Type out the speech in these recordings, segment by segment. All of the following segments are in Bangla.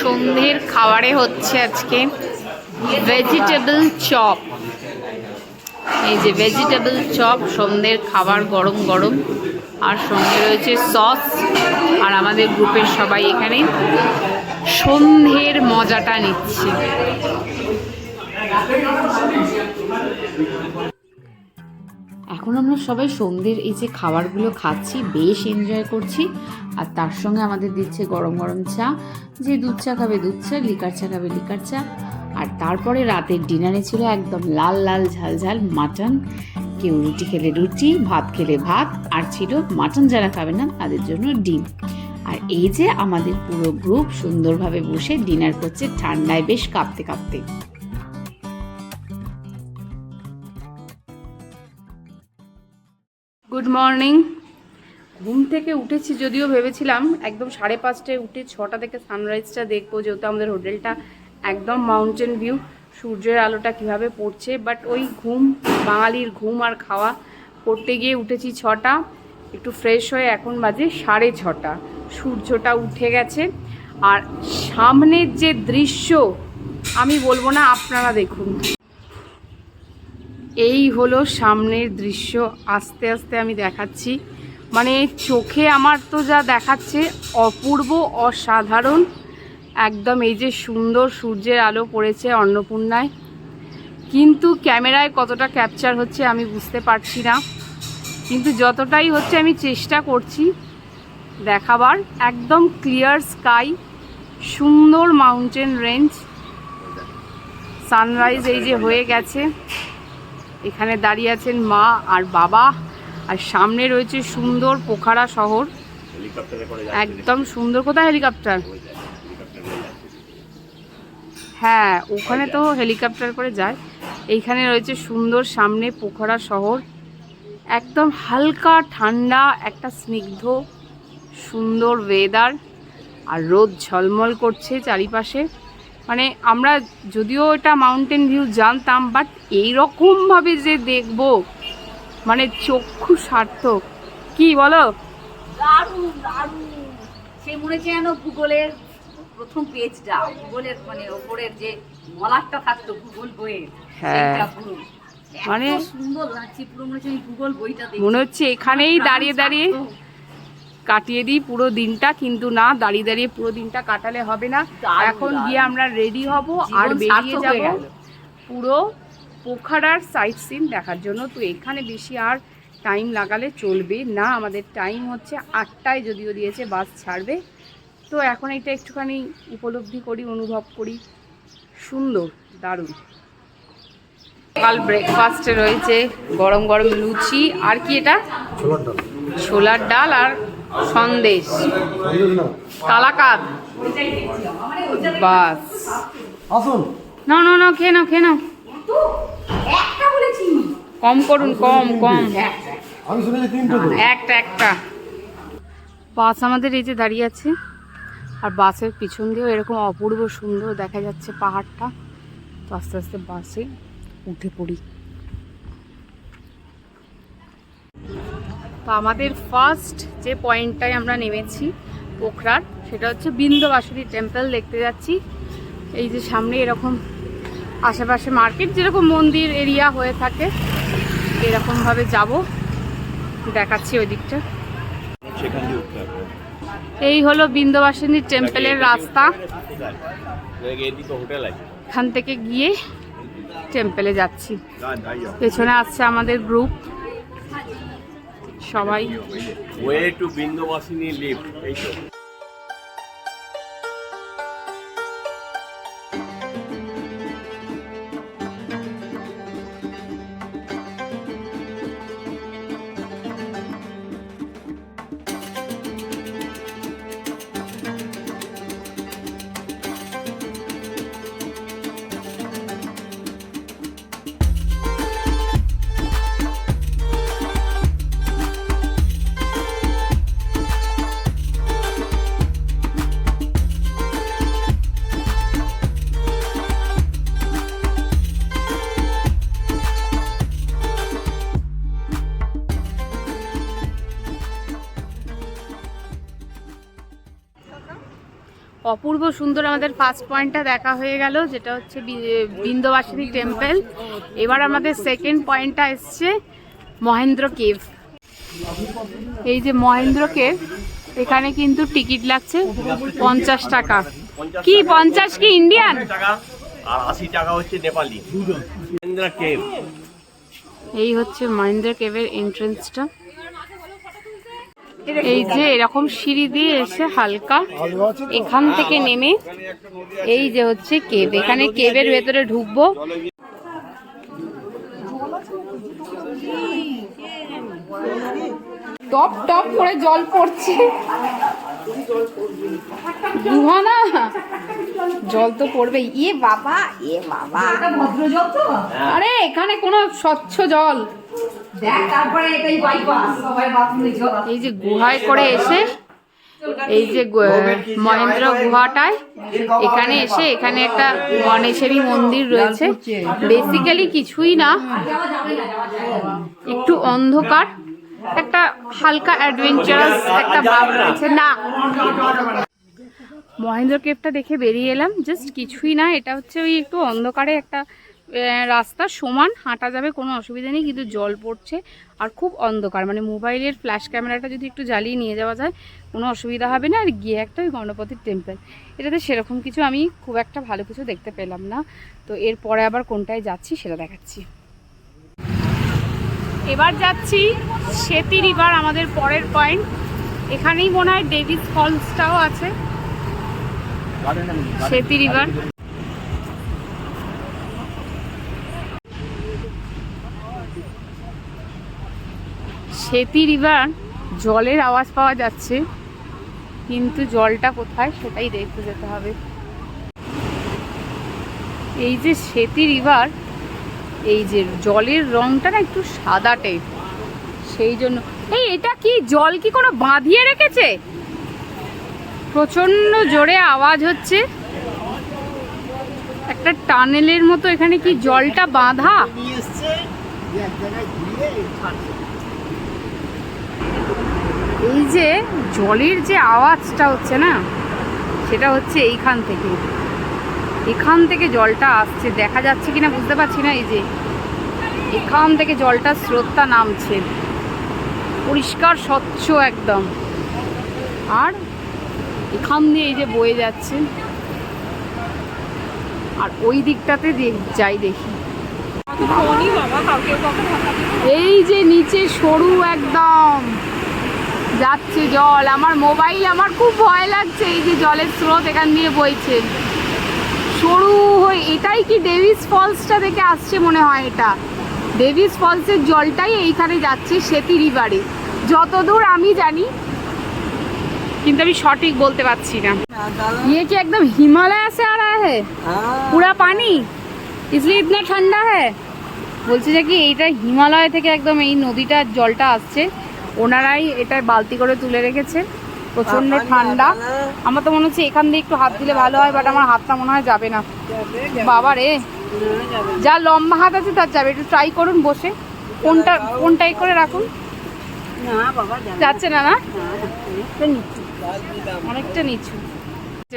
সন্ধ্যের খাবারে হচ্ছে আজকে ভেজিটেবল চপ এই যে ভেজিটেবল চপ সন্ধ্যের খাবার গরম গরম। আর সঙ্গে রয়েছে সস আর আমাদের গ্রুপের সবাই এখানে সন্ধ্যের মজাটা নিচ্ছে। এখন আমরা সবাই সন্ধ্যের এই যে খাবারগুলো খাচ্ছি, বেশ এনজয় করছি। আর তার সঙ্গে আমাদের দিচ্ছে গরম গরম চা। যে দুধ চা খাবে দুধ চা, লিকার চা খাবে লিকার চা। আর তারপরে রাতের ডিনারে ছিল একদম লাল লাল ঝাল ঝাল মাটন। কেউ রুটি খেলে রুটি, ভাত খেলে ভাত, আর ছিল মাটন যারা খাবে না, তাদের জন্য ডিম। আর এই যে আমাদের পুরো গ্রুপ সুন্দরভাবে বসে ডিনার করছে, ঠান্ডায় বেশ কাঁপতে কাঁপতে। গুড মর্নিং ঘুম থেকে উঠেছি যদিও ভেবেছিলাম একদম সাড়ে পাঁচটায় উঠে ছটা থেকে সানরাইজটা দেখব, যেহেতু আমাদের হোটেলটা একদম মাউন্টেন ভিউ সূর্যের আলোটা কীভাবে পড়ছে বাট ওই ঘুম, বাঙালির ঘুম আর খাওয়া পড়তে গিয়ে উঠেছি ছটা, একটু ফ্রেশ হয়ে এখন বাজে সাড়ে ছটা, সূর্যটা উঠে গেছে। আর সামনের যে দৃশ্য, আমি বলব না, আপনারা দেখুন। এই হলো সামনের দৃশ্য। আস্তে আস্তে আমি দেখাচ্ছি। মানে চোখে আমার তো যা দেখাচ্ছে অপূর্ব, অসাধারণ। একদম এই যে সুন্দর সূর্যের আলো পড়েছে অন্নপূর্ণায়। কিন্তু ক্যামেরায় কতটা ক্যাপচার হচ্ছে আমি বুঝতে পারছি না। কিন্তু যতটাই হচ্ছে আমি চেষ্টা করছি দেখাবার। একদম ক্লিয়ার স্কাই সুন্দর মাউন্টেন রেঞ্জ সানরাইজ এই যে হয়ে গেছে। এখানে দাঁড়িয়ে আছেন মা আর বাবা। আর সামনে রয়েছে সুন্দর পোখারা শহর। একদম সুন্দর। কোথায় হেলিকপ্টার? হ্যাঁ ওখানে তো হেলিকপ্টার করে যায়। এইখানে রয়েছে সুন্দর সামনে পোখরা শহর। একদম হালকা ঠান্ডা একটা স্নিগ্ধ সুন্দর ওয়েদার আর রোদ ঝলমল করছে চারিপাশে। মানে আমরা যদিও এটা মাউন্টেন ভিউ জানতাম বাট এইরকমভাবে যে দেখব মানে চক্ষু সার্থক। কি বলো? দারুণ দারুণ। সে মনে হচ্ছে যেন ভূগোলের প্রথম পেজটা ভূগোলের মানে ওপরের যে মলাটটা থাকতো ভূগোল বইয়ে হ্যাঁ। মানে- মানে সুন্দর লাগছে পুরো মনে হচ্ছে ভূগোল বইটা মনে হচ্ছে এখানেই দাঁড়িয়ে দাঁড়িয়ে কাটিয়ে দিই পুরো দিনটা কিন্তু না দাঁড়িয়ে দাঁড়িয়ে পুরো দিনটা কাটালে হবে না। এখন গিয়ে আমরা রেডি হব আর বেরিয়ে যাব পুরো পোখারার সাইট সিন দেখার জন্য। তো এখানে বেশি আর টাইম লাগালে চলবে না। আমাদের টাইম হচ্ছে আটটায় যদিও দিয়েছে বাস ছাড়বে। তো এখন এটা একটুখানি উপলব্ধি করি অনুভব করি। সুন্দর দারুণ। সকাল ব্রেকফাস্টে রয়েছে গরম গরম লুচি। আর কি এটা? ছোলার ছোলার ডাল আর সন্দেশ। কালাকাদ। বাস। আসুন। না না না খেয়ে নাও খেয়ে নাও। কম করুন কম কম। আমি শুনেছি তিনটে তো। একটা একটা। বাস আমাদের এই যে দাঁড়িয়ে আছে। আর বাসের পিছন দিয়েও এরকম অপূর্ব সুন্দর দেখা যাচ্ছে পাহাড়টা। তো আস্তে আস্তে বাসে উঠে পড়ি। তো আমাদের ফার্স্ট যে পয়েন্টটায় আমরা নেমেছি পোখরার সেটা হচ্ছে বিন্দবাসুরী টেম্পল দেখতে যাচ্ছি। এই যে সামনে এরকম আশেপাশে মার্কেট যেরকম মন্দির এরিয়া হয়ে থাকে এরকমভাবে যাব। দেখাচ্ছি ওই দিকটা এই হলো বিন্দবাসিনী টেম্পলের রাস্তা। এখান থেকে গিয়ে টেম্পলে যাচ্ছি। পেছনে আসছে আমাদের গ্রুপ সবাই। ওয়ে টু বিন্দুবাসিনী লিফট এই তো। অপূর্ব সুন্দর আমাদের ফার্স্ট পয়েন্টটা দেখা হয়ে গেল যেটা হচ্ছে বি- বিন্দবাসিনী টেম্পল এবার আমাদের সেকেন্ড পয়েন্টটা এসছে মহেন্দ্র কেভ এই যে মহেন্দ্র কেভ এখানে কিন্তু টিকিট লাগছে পঞ্চাশ টাকা। কি পঞ্চাশ কি ইন্ডিয়ান আর আশি টাকা হচ্ছে নেপালি। কেভ এই হচ্ছে মহেন্দ্র কেভের এন্ট্রেন্সটা এই যে এরকম সিঁড়ি দিয়ে এসে হালকা এখান থেকে নেমে এই যে হচ্ছে কেব এখানে কেবের ভেতরে ঢুকবো। টপ টপ করে জল পড়ছে। গুহা না জল তো পড়বে ইয়ে বাবা ইয়ে বাবা। আরে এখানে কোনো স্বচ্ছ জল। এই যে গুহায় করে এসে এই যে মহেন্দ্র গুহাটায় এখানে এসে এখানে একটা গণেশেরই মন্দির রয়েছে। বেসিক্যালি কিছুই না। একটু অন্ধকার একটা হালকা অ্যাডভেঞ্চারাস একটা ভাব রয়েছে। না। মহেন্দ্র কেভটা দেখে বেরিয়ে এলাম। জাস্ট কিছুই না এটা হচ্ছে ওই একটু অন্ধকারে একটা রাস্তা সমান হাঁটা যাবে কোনো অসুবিধা নেই কিন্তু জল পড়ছে আর খুব অন্ধকার। মানে মোবাইলের ফ্ল্যাশ ক্যামেরাটা যদি একটু জ্বালিয়ে নিয়ে যাওয়া যায় কোনো অসুবিধা হবে না। আর গিয়ে একটা ওই গণপতির টেম্পল এটাতে সেরকম কিছু আমি খুব একটা ভালো কিছু দেখতে পেলাম না। তো এরপরে আবার কোনটায় যাচ্ছি সেটা দেখাচ্ছি। এবার যাচ্ছি সেতি রিভার আমাদের পরের পয়েন্ট এখানেই মনে হয় ডেভিস ফলসটাও আছে। সেতি রিভার। সেতি রিভার জলের আওয়াজ পাওয়া যাচ্ছে, কিন্তু জলটা কোথায় সেটাই দেখতে যেতে হবে। এই যে সেতি রিভার এই যে জলের রংটা না একটু সাদাটে সেই জন্য। এই, এটা কি জল কি কোনো বাঁধিয়ে রেখেছে? প্রচণ্ড জোরে আওয়াজ হচ্ছে। একটা টানেলের মতো এখানে কি জলটা বাঁধা? এই যে জলের যে আওয়াজটা হচ্ছে না সেটা হচ্ছে এইখান থেকে। এখান থেকে জলটা আসছে। দেখা যাচ্ছে কিনা বুঝতে পারছি না এই যে। এখান থেকে জলটা স্রোতটা নামছে। পরিষ্কার স্বচ্ছ একদম। আর এখান দিয়ে এই যে বয়ে যাচ্ছে। আর ওই দিকটাতে যাই দেখি। এই যে নিচে সরু একদম। যাচ্ছে জল আমার মোবাইল আমার খুব ভয় লাগছে এই যে জলের স্রোত এখান দিয়ে বইছে সরু হয়ে এটাই কি ডেভিস ফলসটা থেকে আসছে মনে হয় এটা ডেভিস ফলসের জলটাই এইখানে যাচ্ছে সেতি রিভারে যতদূর আমি জানি কিন্তু আমি সঠিক বলতে পারছি না ये কি একদম হিমালয় से आ रहा है पूरा पानी इसलिए इतना ठंडा है বলছে যে কি এইটা হিমালয় থেকে একদম এই নদীটার জলটা আসছে ওনারাই এটা বালতি করে তুলে রেখেছে। প্রচণ্ড ঠান্ডা। আমার তো মনে হচ্ছে এখান দিয়ে একটু হাত দিলে ভালো হয় বাট আমার হাতটা মনে হয় যাবে না। বাবা রে। যা লম্বা হাত আছে তার যাবে একটু ট্রাই করুন বসে। কোনটা কোনটাই করে রাখুন? যাচ্ছে না না। অনেকটা নিচু।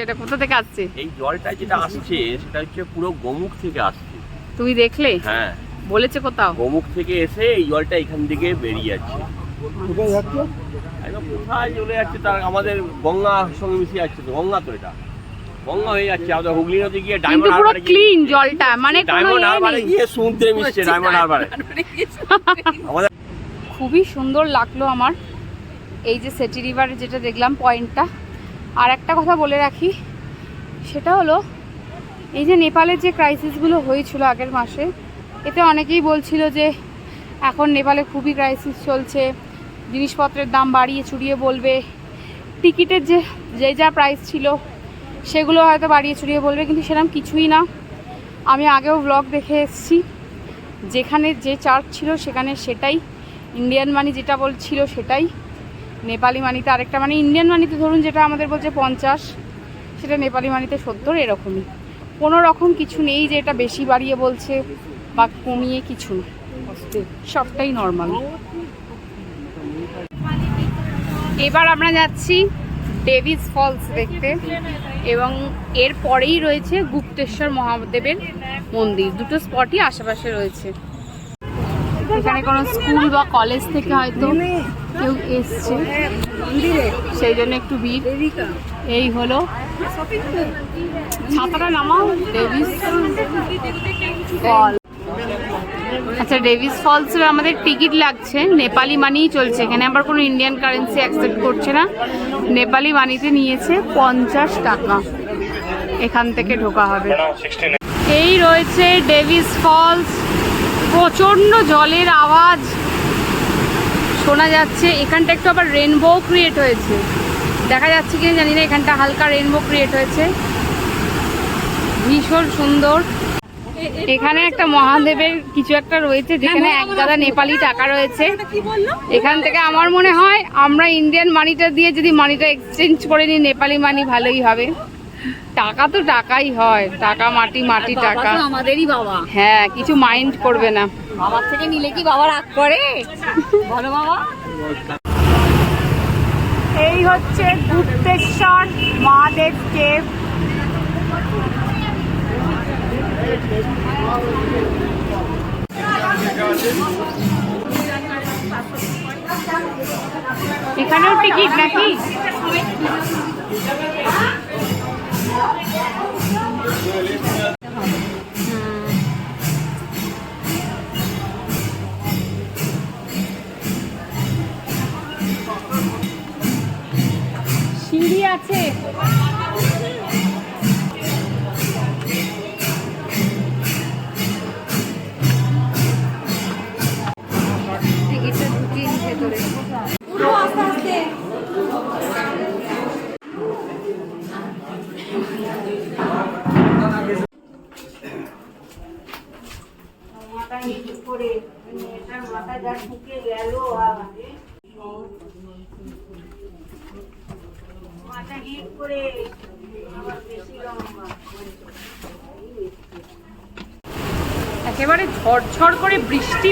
এটা কোথা থেকে আসছে? এই জলটা যেটা আসছে সেটা হচ্ছে পুরো গোমুখ থেকে আসছে। তুমি দেখলে? হ্যাঁ। বলেছে কোথাও? গোমুখ থেকে এসে এই জলটা এখান থেকে বেরিয়ে যাচ্ছে। কোথায় যাচ্ছে? একদম কোথায় চলে যাচ্ছে তার আমাদের গঙ্গার সঙ্গে মিশে যাচ্ছে তো গঙ্গা তো এটা। গঙ্গা হয়ে যাচ্ছে আমাদের হুগলি নদী গিয়ে ডায়মন্ড হারবারে ক্লিন জলটা মানে ডায়মন্ড ইয়ে হারবারে গিয়ে সমুদ্রে মিশছে ডায়মন্ড হারবারে আমাদের খুবই সুন্দর লাগল আমার। এই যে সেটি রিভারে যেটা দেখলাম পয়েন্টটা আর একটা কথা বলে রাখি সেটা হলো এই যে নেপালের যে ক্রাইসিসগুলো হয়েছিল আগের মাসে এতে অনেকেই বলছিল যে এখন নেপালে খুবই ক্রাইসিস চলছে। জিনিসপত্রের দাম বাড়িয়ে চুরিয়ে বলবে। টিকিটের যে যে যা প্রাইস ছিল, সেগুলো হয়তো বাড়িয়ে চুরিয়ে বলবে, কিন্তু সেরকম কিছুই না। আমি আগেও ব্লগ দেখে এসেছি। যেখানে যে চার্জ ছিল, সেখানে সেটাই। ইন্ডিয়ান মানি যেটা বলছিল, সেটাই। নেপালি মানিতে আরেকটা মানে ইন্ডিয়ান মানিতে ধরুন যেটা আমাদের বলছে পঞ্চাশ, সেটা নেপালি মানিতে সত্তর, এরকমই। কোনো রকম কিছু নেই যে এটা বেশি বাড়িয়ে বলছে বা কমিয়ে কিছু সবটাই নর্মাল এবার আমরা যাচ্ছি ডেভিস ফলস দেখতে এবং এর পরেই রয়েছে গুপ্তেশ্বর মহাদেবের মন্দির। দুটো স্পটই আশেপাশে রয়েছে। এখানে কোনো স্কুল বা কলেজ থেকে হয়তো কেউ এসছে। সেই জন্য একটু ভিড়। এই হলো ছাতাটা নামাও ডেভিস ফল আচ্ছা ডেভিস ফলসের আমাদের টিকিট লাগছে। নেপালি মানিই চলছে। এখানে আবার কোনো ইন্ডিয়ান কারেন্সি অ্যাকসেপ্ট করছে না। নেপালি মানিতে নিয়েছে পঞ্চাশ টাকা। এখান থেকে ঢোকা হবে। এই রয়েছে ডেভিস ফলস প্রচণ্ড জলের আওয়াজ। শোনা যাচ্ছে এখানটা একটু আবার রেনবো ক্রিয়েট হয়েছে। দেখা যাচ্ছে কিনা জানি না এখানটা হালকা রেনবো ক্রিয়েট হয়েছে। ভীষণ সুন্দর। এখানে একটা মহাদেবের কিছু একটা রয়েছে যেখানে এক গাদা নেপালি টাকা রয়েছে। এখান থেকে আমার মনে হয় আমরা ইন্ডিয়ান মানিটা দিয়ে যদি মানিটা এক্সচেঞ্জ করে নিই নেপালি মানি ভালোই হবে। টাকা তো টাকাই হয় টাকা মাটি মাটি টাকা। আমাদেরই বাবা। হ্যাঁ কিছু মাইন্ড করবে না। বাবার থেকে নিলে কি বাবা রাগ করে? বলো বাবা। এই হচ্ছে গুপ্তেশ্বর মহাদেব কেভ এখানেও টিকিট নাকি? সিঁড়ি আছে।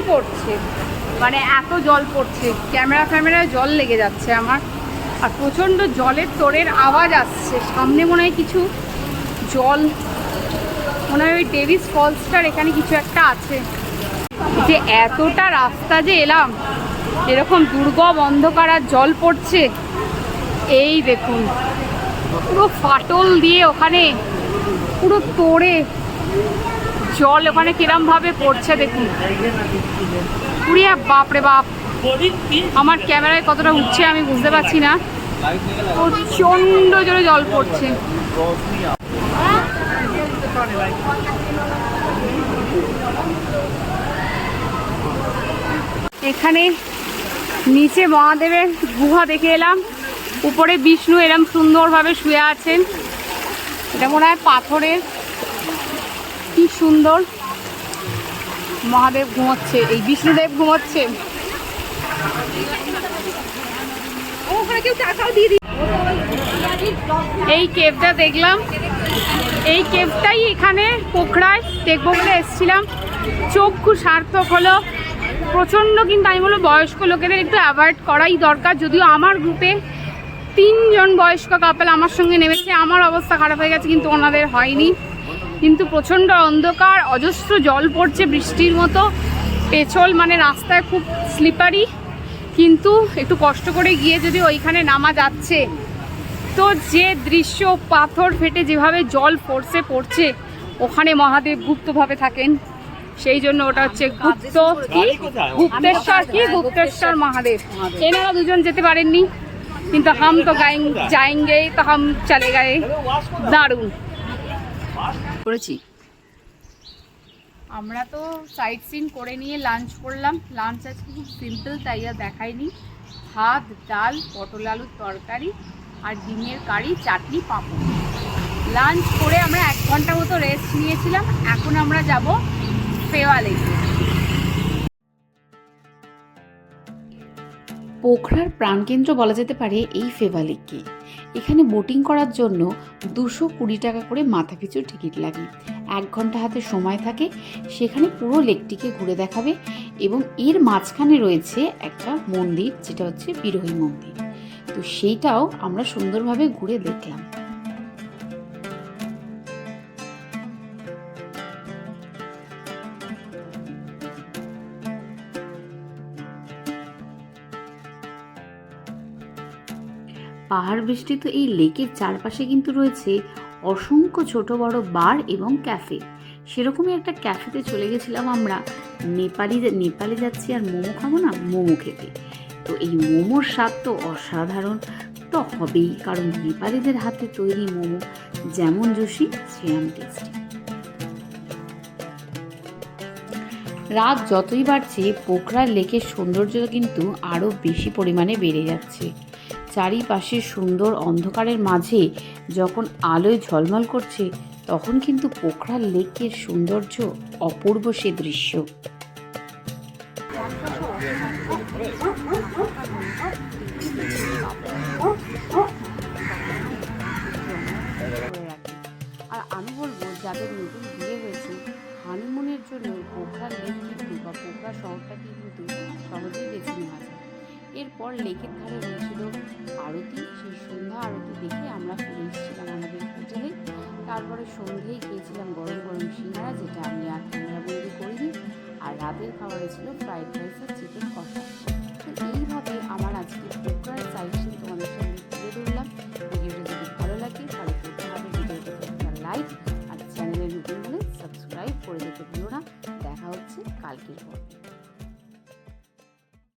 পড়ছে। মানে এত জল পড়ছে। ক্যামেরা ফ্যামেরায় জল লেগে যাচ্ছে আমার। আর প্রচণ্ড জলের তোরের আওয়াজ আসছে। সামনে মনে হয় কিছু জল, মনে হয় ওই ডেভিস ফলসটার এখানে কিছু একটা আছে। যে এতটা রাস্তা যে এলাম এরকম দুর্গম অন্ধকার আর জল পড়ছে, এই দেখুন। পুরো ফাটল দিয়ে ওখানে, পুরো তোড়ে। জল ওখানে কিরম ভাবে পড়ছে দেখুন। পুরিয়া বাপ রে বাপ। আমার ক্যামেরায় কতটা উঠছে আমি বুঝতে পারছি না। প্রচণ্ড জোরে জল পড়ছে। এখানে নিচে মহাদেবের গুহা দেখে এলাম। উপরে বিষ্ণু এরম সুন্দরভাবে শুয়ে আছেন। এটা মনে হয় পাথরের কি সুন্দর মহাদেব ঘুমোচ্ছে, এই বিষ্ণুদেব ঘুমোচ্ছে। এই কেভটা দেখলাম। এই কেভটাই এখানে পোখরায় দেখব বলে এসেছিলাম। চক্ষু সার্থক হলো। প্রচণ্ড কিন্তু আমি বলব বয়স্ক লোকেদের একটু অ্যাভয়েড করাই দরকার। যদিও আমার গ্রুপে তিনজন বয়স্ক কাপেল আমার সঙ্গে নেমেছে। আমার অবস্থা খারাপ হয়ে গেছে, কিন্তু ওনাদের হয়নি। কিন্তু প্রচণ্ড অন্ধকার অজস্র জল পড়ছে বৃষ্টির মতো। পেছল মানে রাস্তায় খুব স্লিপারি কিন্তু একটু কষ্ট করে গিয়ে যদি ওইখানে নামা যাচ্ছে। তো যে দৃশ্য পাথর ফেটে যেভাবে জল পড়ছে পড়ছে ওখানে মহাদেব গুপ্তভাবে থাকেন। সেই জন্য ওটা হচ্ছে গুপ্ত কি? গুপ্তেশ্বর কি? গুপ্তেশ্বর মহাদেব। এনারা দুজন যেতে পারেননি কিন্তু হাম তো গাইং যায়েঙ্গে তো হাম চলে গায়ে। দারুণ। করেছি। আমরা তো সাইট সিন করে নিয়ে লাঞ্চ করলাম। লাঞ্চ আজকে খুব সিম্পল তাই আর দেখাইনি। ভাত ডাল পটল আলুর তরকারি আর ডিমের কারি চাটনি পাঁপড়। লাঞ্চ করে আমরা এক ঘণ্টা মতো রেস্ট নিয়েছিলাম। এখন আমরা যাব ফেওয়া লেকে পোখরার প্রাণকেন্দ্র বলা যেতে পারে এই লেককে এখানে বোটিং করার জন্য দুশো কুড়ি টাকা করে মাথাপিছু টিকিট লাগে। এক ঘণ্টা হাতে সময় থাকে, সেখানে পুরো লেকটিকে ঘুরে দেখাবে এবং এর মাঝখানে রয়েছে একটা মন্দির, যেটা হচ্ছে বিরোহী মন্দির। তো সেইটাও আমরা সুন্দরভাবে ঘুরে দেখলাম। পাহাড় বেষ্টিত এই লেকের চারপাশে কিন্তু রয়েছে অসংখ্য ছোট বড় বার এবং ক্যাফে। সেরকমই একটা ক্যাফেতে চলে গেছিলাম আমরা। নেপালি নেপালে যাচ্ছি আর মোমো খাব না, মোমো খেতে। তো এই মোমোর স্বাদ তো অসাধারণ। তো হবেই, কারণ নেপালিদের হাতে তৈরি মোমো যেমন জুসি সেরম টেস্টি। রাত যতই বাড়ছে, পোখরার লেকের সৌন্দর্য কিন্তু আরও বেশি পরিমাণে বেড়ে যাচ্ছে। চারিপাশে সুন্দর অন্ধকারের মাঝে যখন আলোয় ঝলমল করছে, তখন কিন্তু পোখরার লেকের সৌন্দর্য অপূর্ব সে দৃশ্য। আর আমি বলব, যাদের নতুন বিয়ে হয়েছে হানিমুনের জন্য পোখরার লেক কিন্তু বা পোখরা শহরটাকে কিন্তু সহজেই বেছে নেওয়া যায়। এরপর লেকের ধারে রয়েছিল আরতি। সেই সন্ধ্যা আরতি দেখে আমরা ফিরে এসেছিলাম আমাদের হোটেলে। তারপরে সন্ধ্যেই খেয়েছিলাম গরম গরম সিঙ্গারা, যেটা আমি আর ক্যামেরাবন্দি করিনি। আর রাতের খাবারে ছিল ফ্রাইড রাইস আর চিকেন কষা। তো এইভাবে আমার আজকে পোকার সাইডসিন তোমাদের সঙ্গে তুলে ধরলাম। ভিডিওটি যদি ভালো লাগে, তাহলে করতে হবে একটা লাইক আর চ্যানেলের নতুন হলে সাবস্ক্রাইব করে দিতে ভুলো না। দেখা হচ্ছে কালকের পর